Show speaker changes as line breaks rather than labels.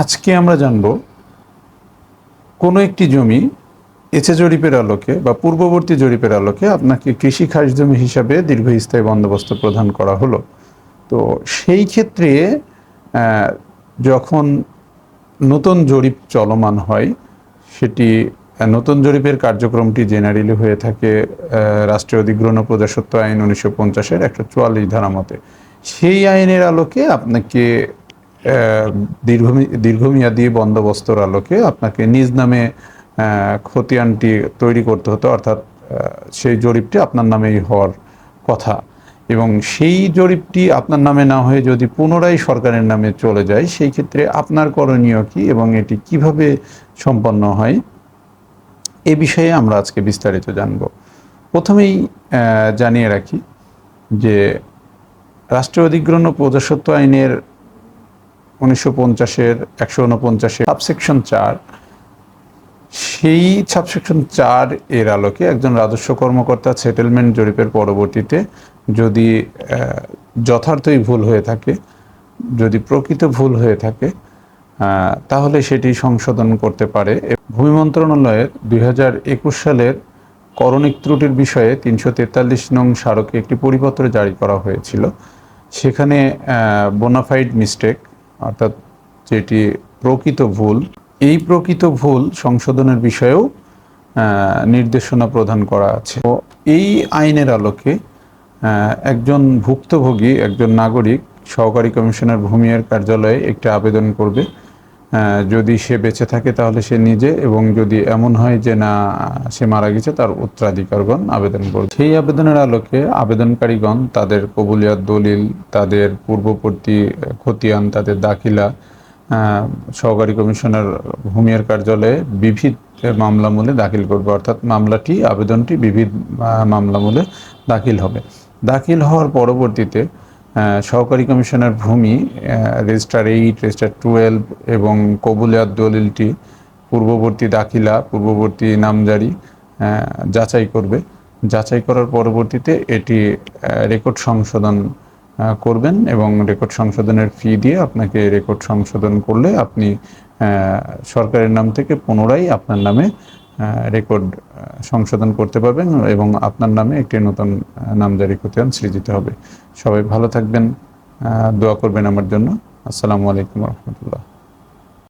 আজকে আমরা জানব, কোনো একটি জমি এচে জরিপের আলোকে বা পূর্ববর্তী জরিপের আলোকে আপনাকে কৃষি খাস জমি হিসাবে দীর্ঘস্থায়ী বন্দোবস্ত প্রদান করা হলো। তো সেই ক্ষেত্রে যখন নতুন জরিপ চলমান হয়, সেটি নতুন জরিপের কার্যক্রমটি জেনারেলি হয়ে থাকে রাষ্ট্রীয় অধিগ্রহণ প্রজাসত্ব আইন উনিশশো পঞ্চাশের একশো চুয়াল্লিশ ধারা মতে। সেই আইনের আলোকে আপনাকে দীর্ঘমেয়াদী বন্দোবস্তর আলোকে আপনাকে নিজ নামে খতিয়ানটি তৈরি করতে হতো, অর্থাৎ সেই জরিপটি আপনার নামেই হওয়ার কথা। এবং সেই জরিপটি আপনার নামে না হয়ে যদি পুনরায় সরকারের নামে চলে যায়, সেই ক্ষেত্রে আপনার করণীয় কি এবং এটি কীভাবে সম্পন্ন হয়? এ বিষয়ে আমরা আজকে বিস্তারিত জানব। প্রথমেই জানিয়ে রাখি যে রাষ্ট্রীয় অধিগ্রহণ ও প্রজাসত্ব আইনের উনিশশো পঞ্চাশের, একশো উনপঞ্চাশের সাবসেকশন চার। সেই সাবসেকশন চার এর আলোকে একজন রাজস্ব কর্মকর্তা সেটেলমেন্ট জরিপের পরবর্তীতে যদি যথার্থই ভুল হয়ে থাকে, যদি প্রকৃত ভুল হয়ে থাকে তাহলে সেটি সংশোধন করতে পারে। ভূমি মন্ত্রণালয়ের দুই হাজার একুশ সালের করণিক ত্রুটির বিষয়ে তিনশো তেতাল্লিশ নং স্মারকে একটি পরিপত্র জারি করা হয়েছিল। সেখানে বোনাফাইড মিস্টেক অর্থাৎ যেটি প্রকৃত ভুল, এই প্রকৃত ভুল সংশোধনের বিষয়েও নির্দেশনা প্রদান করা আছে। এই আইনের আলোকে একজন ভুক্তভোগী, একজন নাগরিক সহকারী কমিশনার ভূমিয়ার কার্যালয়ে একটি আবেদন করবে। যদি সে বেঁচে থাকে তাহলে সে নিজে এবং যদি এমন হয় যে না, সে মারা গেছে, তার উত্তরাধিকারগণ আবেদন করবে। সেই আবেদনের আলোকে আবেদনকারীগণ তাদের কবুলিয়াত দলিল, তাদের পূর্ববর্তী খতিয়ান, তাদের দাখিলা সহকারী কমিশনার ভূমিয়ার কার্যালয়ে বিবিধ মামলামূলে দাখিল করবে। অর্থাৎ মামলাটি, আবেদনটি বিবিধ মামলামূলে দাখিল হবে। দাখিল হওয়ার পরবর্তীতে সহকারী কমিশনার ভূমি রেজিস্টার এইট রেজিস্টার টুয়েলভ এবং কবুলিয়াত দলিলটি পূর্ববর্তী দাখিলা, পূর্ববর্তী নামজারি যাচাই করবে। যাচাই করার পরবর্তীতে এটি রেকর্ড সংশোধন করবেন এবং রেকর্ড সংশোধনের ফি দিয়ে আপনাকে রেকর্ড সংশোধন করলে আপনি সরকারের নাম থেকে পুনরায় আপনার নামে রেকর্ড সংশোধন করতে পারবেন এবং আপনার নামে একটি নতুন নামজারি খতিয়ান সৃজিত হবে। সবাই ভালো থাকবেন দোয়া করবেন আমার জন্য। আসসালামু আলাইকুম রহমতুল্লাহ।